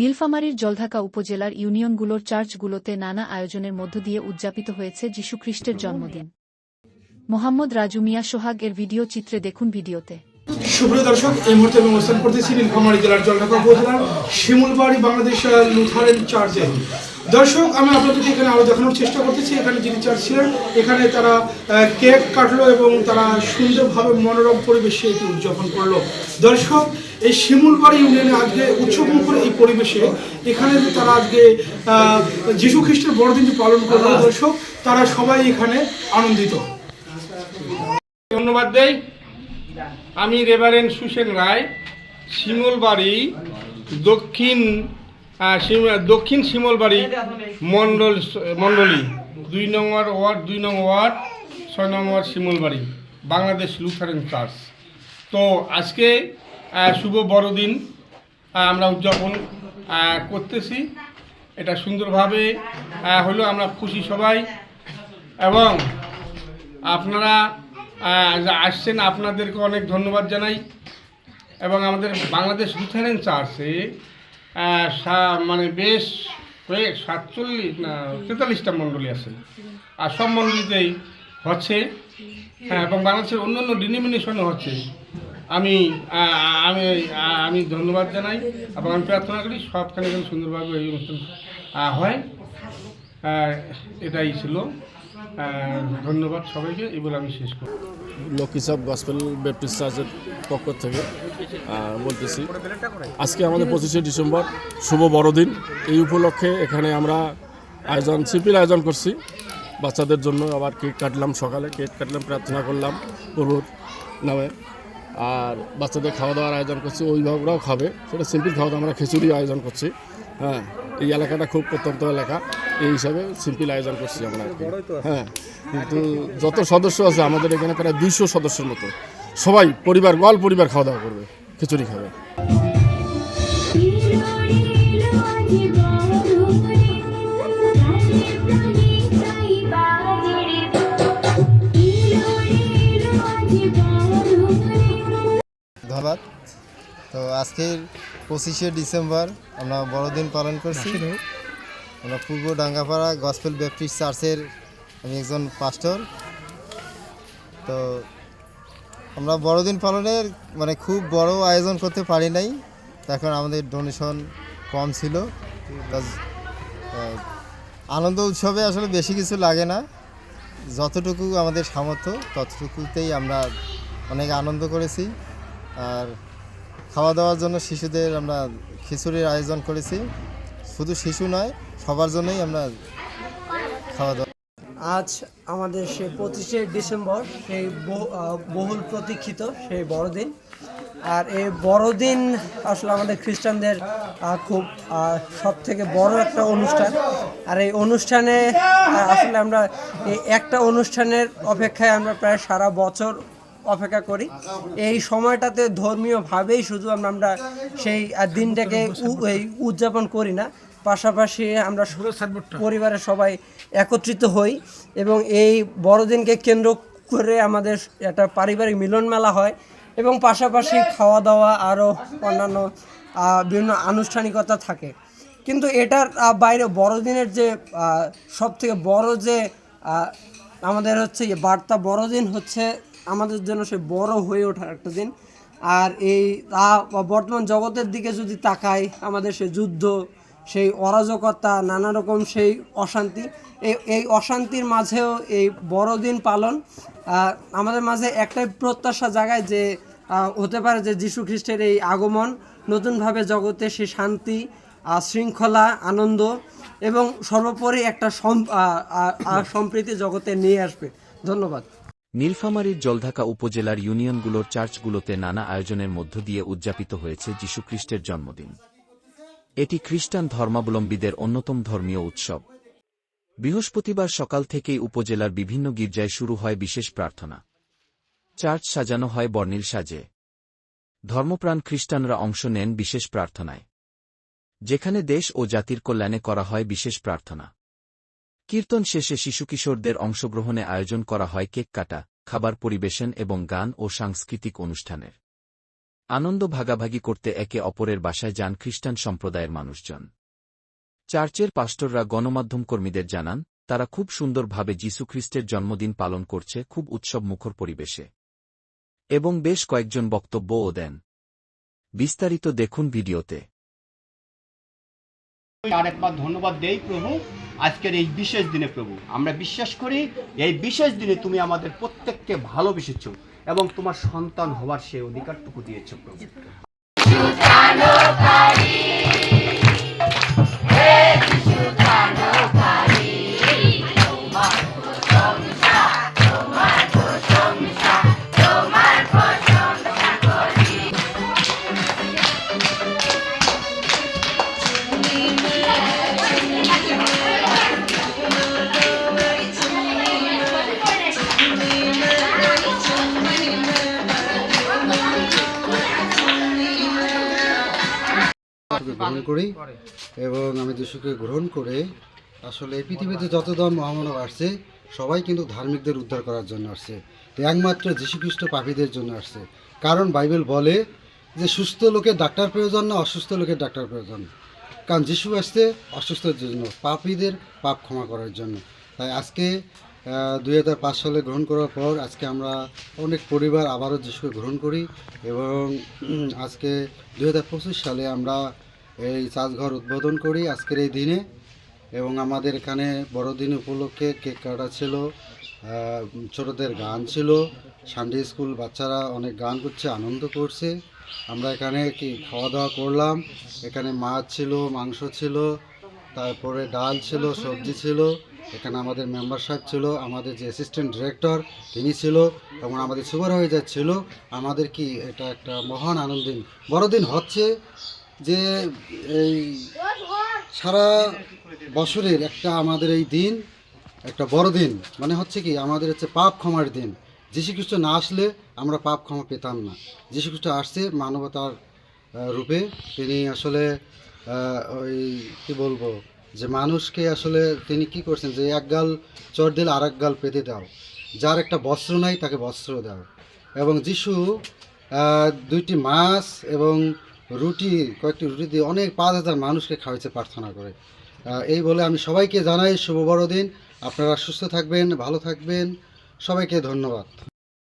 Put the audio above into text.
নীলফামারীর জলঢাকা উপজেলার ইউনিয়নগুলোর চার্চগুলোতে নানা আয়োজনের মধ্য দিয়ে উদযাপিত হয়েছে যীশুখ্রিস্টের জন্মদিন। মোহাম্মদ রাজু মিয়া সোহাগ এর ভিডিও চিত্রে দেখুন ভিডিওতে। সুপ্রিয় দর্শক, এই মুহূর্তে আমি অবস্থান করতেছি নীলফামারী জেলার জলঢাকা উপজেলার শিমুলবাড়ি বাংলাদেশ লুথারেন চার্চে। দর্শক, আমি আপনাদেরকে এখানে আরও দেখানোর চেষ্টা করতেছি। এখানে যিনি চার্চ ছিলেন, এখানে তারা কেক কাটলো এবং তারা সুন্দরভাবে মনোরম পরিবেশে এটি উদযাপন করল। দর্শক, এই শিমুলবাড়ি ইউনিয়নে আজকে উৎসবমুখর পরিবেশে এখানে তারা আজকে যীশু খ্রিস্টের বড়দিনটি পালন করল দর্শক তারা সবাই এখানে আনন্দিত। ধন্যবাদ দেই। আমি রেভারেন্ড সুসেন রায় শিমলবাড়ি দক্ষিণ দক্ষিণ শিমলবাড়ি মন্ডল মণ্ডলী দুই নম্বর ওয়ার্ড দুই নং ওয়ার্ড ছয় নম্বর ward Shimolbari Bangladesh Lutheran church. তো আজকে শুভ বড়দিন। আমরা উদযাপন করতেছি। এটা সুন্দরভাবে হলো আমরা খুশি সবাই। এবং আপনারা আসছেন, আপনাদেরকে অনেক ধন্যবাদ জানাই। এবং আমাদের বাংলাদেশ লুথারেন চার্চে মানে বেশ কয়েক সাতচল্লিশ, না, তেতাল্লিশটা মণ্ডলী আছে। আর সব মণ্ডলীতেই হচ্ছে। হ্যাঁ এবং বাংলাদেশের অন্য অন্য ডিনোমিনেশনও হচ্ছে। আমি আমি আমি ধন্যবাদ জানাই এবং আমি প্রার্থনা করি সবখানে যেন সুন্দরভাবে এই অনুষ্ঠান হয়। এটাই ছিল। ধন্যবাদ সবাইকে এই বলে আমি শেষ করি। লক্ষ্মীসাব গসপেল ব্যাপটিস্ট চার্চের পক্ষ থেকে বলতেছি, আজকে আমাদের পঁচিশে ডিসেম্বর শুভ বড়দিন। এই উপলক্ষে এখানে আমরা আয়োজন সিম্পল আয়োজন করছি। বাচ্চাদের জন্য আবার কেক কাটলাম সকালে, কেক কাটলাম, প্রার্থনা করলাম প্রভুর নামে। আর বাচ্চাদের খাওয়া দাওয়ার আয়োজন করছি অভিভাবকরাও খাবে। সেটা সিম্পল খাওয়া দাওয়া আমরা খিচুড়ি আয়োজন করছি। হ্যাঁ এই এলাকাটা খুব প্রত্যন্ত এলাকা এই হিসাবে সিম্পল আয়োজন করছি আমরা হ্যাঁ কিন্তু যত সদস্য আছে আমাদের এখানে প্রায় দুইশো সদস্যের মতো। সবাই পরিবার গল পরিবার খাওয়া দাওয়া করবে খিচুড়ি খাবে। ধন্যবাদ। তো আজকের পঁচিশে ডিসেম্বর আমরা বড়দিন পালন করছি। আমরা পূর্ব ডাঙ্গাপাড়া গসপেল ব্যাপটিস্ট চার্চের আমি একজন পাস্টর। তো আমরা বড়দিন পালনের মানে খুব বড় আয়োজন করতে পারি নাই। এখন আমাদের ডোনেশন কম ছিল। আনন্দ উৎসবে আসলে বেশি কিছু লাগে না। যতটুকু আমাদের সামর্থ্য ততটুকুতেই আমরা অনেক আনন্দ করেছি। আর খাওয়া দাওয়ার জন্য শিশুদের আমরা খিচুড়ির আয়োজন করেছি। শুধু শিশু নয়, সবার জন্যই আমরা খাওয়া দাওয়া আজ আমাদের সেই পঁচিশে ডিসেম্বর, সেই বহুল প্রতীক্ষিত সেই বড়দিন। আর এই বড়দিন আসলে আমাদের খ্রিস্টানদের খুব সব থেকে বড় একটা অনুষ্ঠান। আর এই অনুষ্ঠানে আসলে আমরা এই একটা অনুষ্ঠানের অপেক্ষায় আমরা প্রায় সারা বছর অপেক্ষা করি। এই সময়টাতে ধর্মীয়ভাবেই শুধু আমরা সেই দিনটাকে উদযাপন করি না। পাশাপাশি আমরা পরিবারের সবাই একত্রিত হই এবং এই বড়দিনকে কেন্দ্র করে আমাদের একটা পারিবারিক মিলন মেলা হয় এবং পাশাপাশি খাওয়া দাওয়া আরও অন্যান্য বিভিন্ন আনুষ্ঠানিকতা থাকে। কিন্তু এটার বাইরে বড়দিনের যে সব থেকে বড় যে আমাদের হচ্ছে বার্তা বড়দিন হচ্ছে আমাদের জন্য সে বড় হয়ে ওঠার একটা দিন। আর এই আহ, বর্তমান জগতের দিকে যদি তাকাই আমাদের সে যুদ্ধ সেই অরাজকতা নানা রকম সেই অশান্তি এই এই অশান্তির মাঝেও এই বড়দিন পালন আমাদের মাঝে একটাই প্রত্যাশা জাগায় যে হতে পারে যে যীশু খ্রিস্টের এই আগমন নতুনভাবে জগতে সে শান্তি শৃঙ্খলা আনন্দ এবং সর্বোপরি একটা সম্প্রীতি জগতে নিয়ে আসবে। ধন্যবাদ। নীলফামারীর জলঢাকা উপজেলার ইউনিয়নগুলোর চার্চগুলোতে নানা আয়োজনের মধ্য দিয়ে উদযাপিত হয়েছে যীশুখ্রিস্টের জন্মদিন। এটি খ্রিস্টান ধর্মাবলম্বীদের অন্যতম ধর্মীয় উৎসব। বৃহস্পতিবার সকাল থেকেই উপজেলার বিভিন্ন গির্জায় শুরু হয় বিশেষ প্রার্থনা। চার্চ সাজানো হয় বর্ণিল সাজে। ধর্মপ্রাণ খ্রিস্টানরা অংশ নেন বিশেষ প্রার্থনায়। যেখানে দেশ ও জাতির কল্যাণে করা হয় বিশেষ প্রার্থনা। কীর্তন শেষে শিশুকিশোরদের অংশগ্রহণে আয়োজন করা হয় কেক কাটা, খাবার পরিবেশন এবং গান ও সাংস্কৃতিক অনুষ্ঠানের। আনন্দ ভাগাভাগি করতে একে অপরের বাসায় যান খ্রিস্টান সম্প্রদায়ের মানুষজন। চার্চের পাস্টররা গণমাধ্যম কর্মীদের জানান, তারা খুব সুন্দরভাবে যীশুখ্রিস্টের জন্মদিন পালন করছে খুব উৎসব মুখর পরিবেশে। এবং বেশ কয়েকজন বক্তব্যও দেন। বিস্তারিত দেখুন ভিডিওতে। আরেকবার ধন্যবাদ দেই প্রভু। আজকের এই বিশেষ দিনে প্রভু, আমরা বিশ্বাস করি এই বিশেষ দিনে তুমি আমাদের প্রত্যেককে ভালোবেসেছ এবং তোমার সন্তান হওয়ার সে অধিকারটুকু দিয়েছ প্রভু। গ্রহণ করি এবং আমি যিশুকে গ্রহণ করে আসলে এই পৃথিবীতে যত ধর্ম মহামানব আসছে, সবাই কিন্তু ধার্মিকদের উদ্ধার করার জন্য আসছে। একমাত্র যীশুখ্রিস্ট পাপীদের জন্য আসছে। কারণ বাইবেল বলে যে সুস্থ লোকের ডাক্তার প্রয়োজন না অসুস্থ লোকের ডাক্তার প্রয়োজন। কারণ যিশু আসছে অসুস্থের জন্য, পাপীদের পাপ ক্ষমা করার জন্য। তাই আজকে দুই হাজার পাঁচ সালে গ্রহণ করার পর আজকে আমরা অনেক পরিবার আবারও যিশুকে গ্রহণ করি এবং আজকে দুই হাজার পঁচিশ সালে আমরা এই চাষঘর উদ্বোধন করি আজকের এই দিনে। এবং আমাদের এখানে বড়দিন উপলক্ষে কেক কাটা ছিল ছোটদের গান ছিল, সানডে স্কুল বাচ্চারা অনেক গান করছে, আনন্দ করছে। আমরা এখানে কি খাওয়া দাওয়া করলাম, এখানে মাছ ছিল, মাংস ছিল, তারপরে ডাল ছিল, সবজি ছিল। এখানে আমাদের মেম্বার সাহেব ছিল, আমাদের যে অ্যাসিস্ট্যান্ট ডিরেক্টর তিনি ছিল, এবং আমাদের সুপারভাইজার ছিল। আমাদের কি এটা একটা মহান আনন্দিন, বড়দিন হচ্ছে যে এই সারা বছরের একটা আমাদের এই দিন, একটা বড় দিন মানে হচ্ছে কি আমাদের হচ্ছে পাপ ক্ষমার দিন। যীশুখ্রিস্ট না আসলে আমরা পাপ ক্ষমা পেতাম না। যীশু খ্রিস্ট আসছে মানবতার রূপে, তিনি আসলে ওই কি বলব যে মানুষকে আসলে তিনি কি করছেন? যে এক গাল চর দিলে আর এক গাল পেতে দাও। যার একটা বস্ত্র নাই তাকে বস্ত্র দাও। এবং যিশু দুইটি মাছ এবং রুটি, কয়েকটি রুটি দিয়ে অনেক পাঁচ হাজার মানুষকে খাওয়াইছে প্রার্থনা করে। এই বলে আমি সবাইকে জানাই শুভ বড়দিন। আপনারা সুস্থ থাকবেন, ভালো থাকবেন। সবাইকে ধন্যবাদ।